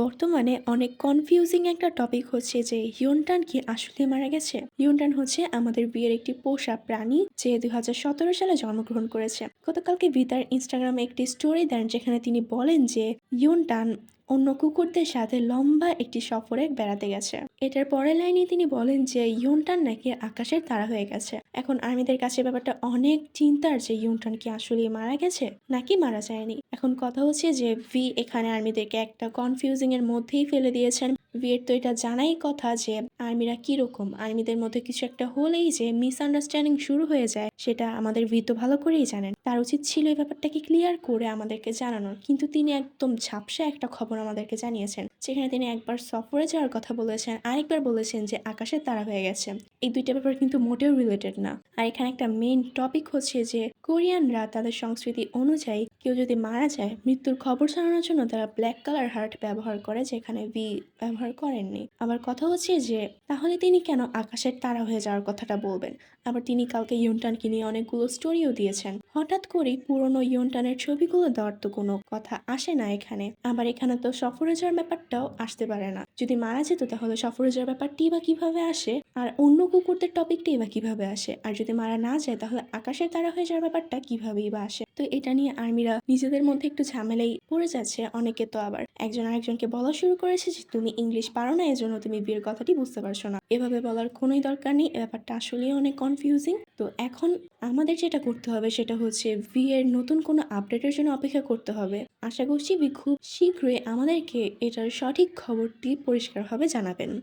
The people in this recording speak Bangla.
বর্তমানে অনেক কনফিউজিং একটা টপিক হচ্ছে যে হিউনটান কি আসলে মারা গেছে? হিউনটান হচ্ছে আমাদের বিয়ের একটি পোষা প্রাণী যে দুই হাজার সতেরো সালে জন্মগ্রহণ করেছে। গতকালকে বিতার ইনস্টাগ্রামে একটি স্টোরি দেন যেখানে তিনি বলেন যে ইউনটান অন্য কুকুরদের সাথে লম্বা একটি সফরে বেড়াতে গেছে। এটার পরের লাইনে তিনি বলেন যে, ইউনটান নাকি আকাশের তারা হয়ে গেছে। এখন আর্মিদের কাছে ব্যাপারটা অনেক চিন্তার যে, ইউনটান কি আসলে মারা গেছে নাকি মারা যায়নি? এখন কথা হচ্ছে যে, ভি এখানে আর্মিদেরকে একটা কনফিউজিং এর মধ্যেই ফেলে দিয়েছেন। ভিয়ের তো এটা জানাই কথা যে, আর্মিরা কীরকম? আর্মিদের মধ্যে কিছু একটা হলেই যে মিসআন্ডারস্ট্যান্ডিং শুরু হয়ে যায়, সেটা আমাদের ভি তো ভালো করেই জানেন। তার উচিত ছিল এই ব্যাপারটাকে ক্লিয়ার করে আমাদেরকে জানানোর। কিন্তু তিনি একদম ঝাপসা একটা খবর আমাদেরকে জানিয়েছেন, যেখানে তিনি একবার সফরে যাওয়ার কথা বলেছেন, আরেকবার বলেছেন যে আকাশে তারা হয়ে গেছে। এই দুইটা ব্যাপার কিন্তু মোটেও রিলেটেড না। আর এখানে একটা মেইন টপিক হচ্ছে যে, কোরিয়ানরা তাদের সংস্কৃতি অনুযায়ী কেউ যদি মারা যায়, মৃত্যুর খবর জানানোর জন্য তারা ব্ল্যাক কালার হার্ট ব্যবহার করে, যেখানে ভি ব্যবহার করেননি। আবার কথা হচ্ছে যে, তাহলে তিনি কেন আকাশের তারা হয়ে যাওয়ার কথাটা বলবেন? আবার তিনি কালকে ইউনটানকে নিয়ে অনেকগুলো স্টোরিও দিয়েছেন। হঠাৎ করেই পুরনো ইউনটানের ছবিগুলো দেওয়ার তো কোনো কথা আসে না এখানে। আবার এখানে তো সফরে যাওয়ার ব্যাপারটাও আসতে পারে না। যদি মারা যেত তাহলে সফরে যাওয়ার ব্যাপারটি বা কীভাবে আসে? আর অন্য কুকুরদের টপিকটাই বা কীভাবে আসে? আর যদি মারা না যায়, তাহলে আকাশের তারা হয়ে যাওয়ার ব্যাপারটা কিভাবেই বা আসে? তো এটা নিয়ে আর্মিরা নিজেদের মধ্যে একটু ঝামেলাই পড়ে যাচ্ছে অনেকে তো আবার। একজন আরেকজনকে বলা শুরু করেছে যে, তুমি ইংলিশ পারো না, এজন্য তুমি বিয়ের কথাটি বুঝতে পারছ না। এভাবে বলার কোনোই দরকার নেই, ব্যাপারটা আসলেই অনেক কনফিউজিং তো এখন আমাদের যেটা করতে হবে, সেটা হচ্ছে এর নতুন কোনো আপডেটের জন্য অপেক্ষা করতে হবে। আশা করছি খুব শীঘ্রই আমাদেরকে এটার সঠিক খবরটি পরিষ্কারভাবে জানাবেন।